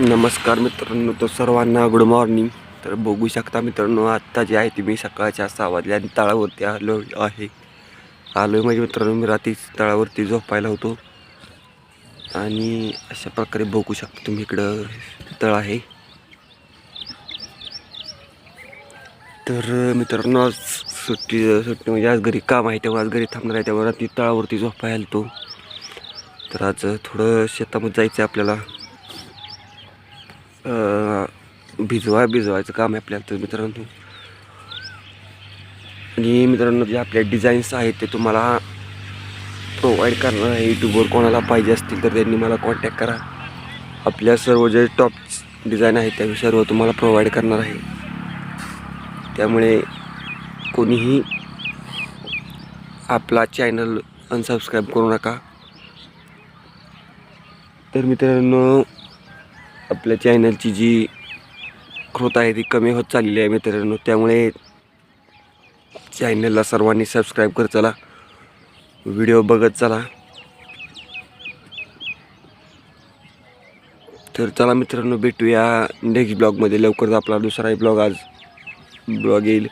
नमस्कार मित्रांनो तर सर्वांना गुड मॉर्निंग तर बघू शकता मित्रांनो आत्ता जे आहे ते मी सकाळच्या सहा वाजल्या आणि तळावरती आलो आहे. आलो आहे म्हणजे मित्रांनो मी रात्री तळावरती झोपायला होतो. आणि अशा प्रकारे बघू शकता तुम्ही इकडं तळ आहे. तर मित्रांनो आज सुट्टी सुट्टी म्हणजे आज घरी काम आहे तेव्हा आज घरी थांबणार आहे तेव्हा रात्री तळावरती झोपायला आलो तर आज थोडं शेतामध्ये जायचं आहे आपल्याला भिजवा भिजवायचं काम आहे आपल्याला तर मित्रांनो. आणि मित्रांनो जे आपल्या डिझाईन्स आहेत ते तुम्हाला प्रोव्हाइड करणार आहे. यूट्यूबवर कोणाला पाहिजे असतील तर त्यांनी मला कॉन्टॅक्ट करा. आपल्या सर्व जे टॉप डिझाईन आहेत त्या सर्व तुम्हाला प्रोव्हाइड करणार आहे. त्यामुळे कोणीही आपला चॅनल अनसबस्क्राईब करू नका. तर मित्रांनो आपल्या चॅनलची जी ग्रोथ आहे ती कमी होत चाललेली आहे मित्रांनो. त्यामुळे चॅनलला सर्वांनी सबस्क्राईब करत चला. व्हिडिओ बघत चला. तर चला मित्रांनो भेटूया नेक्स्ट ब्लॉगमध्ये लवकरच आपला दुसराही ब्लॉग आज. ब्लॉग येईल.